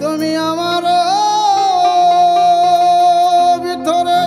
তুমি আমার ভিতরে।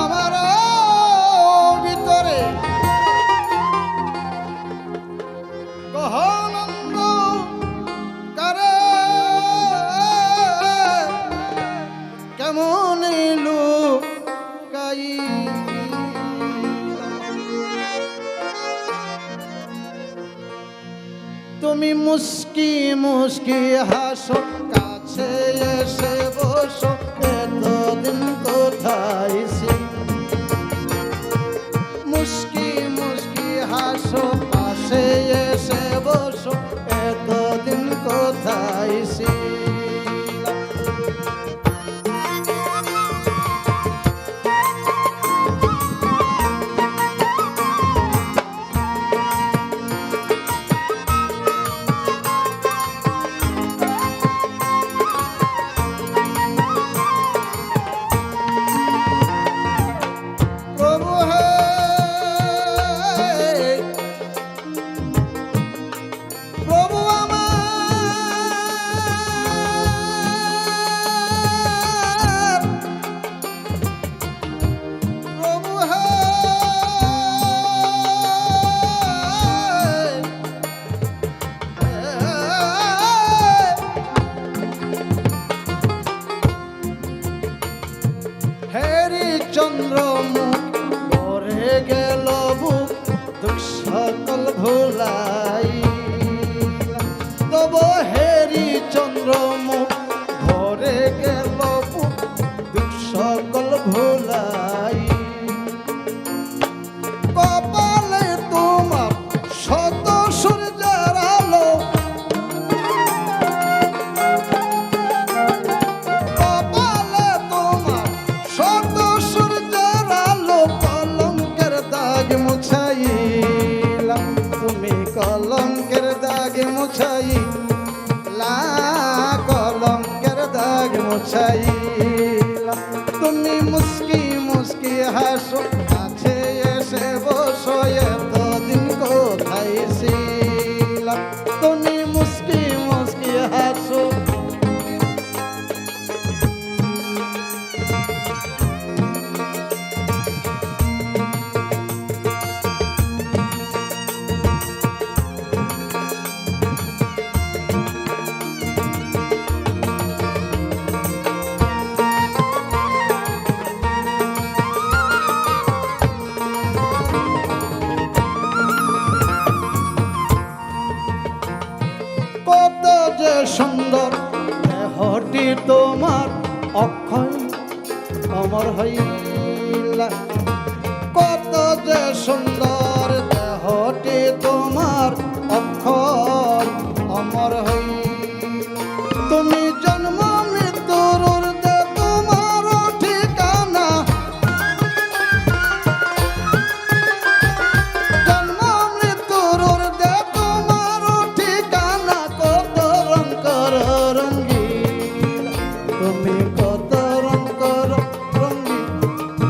আমার ভিতরে। গহনন্দ করে কেমন লু যাই তুমি মুস্কি মুস্কি হাসো কাছে এসে মুছাইলা। তুমি মুস্কি মুস্কি হাসো সুন্দর দেহটি তোমার অক্ষয় অমর হইলা। কত যে সুন্দর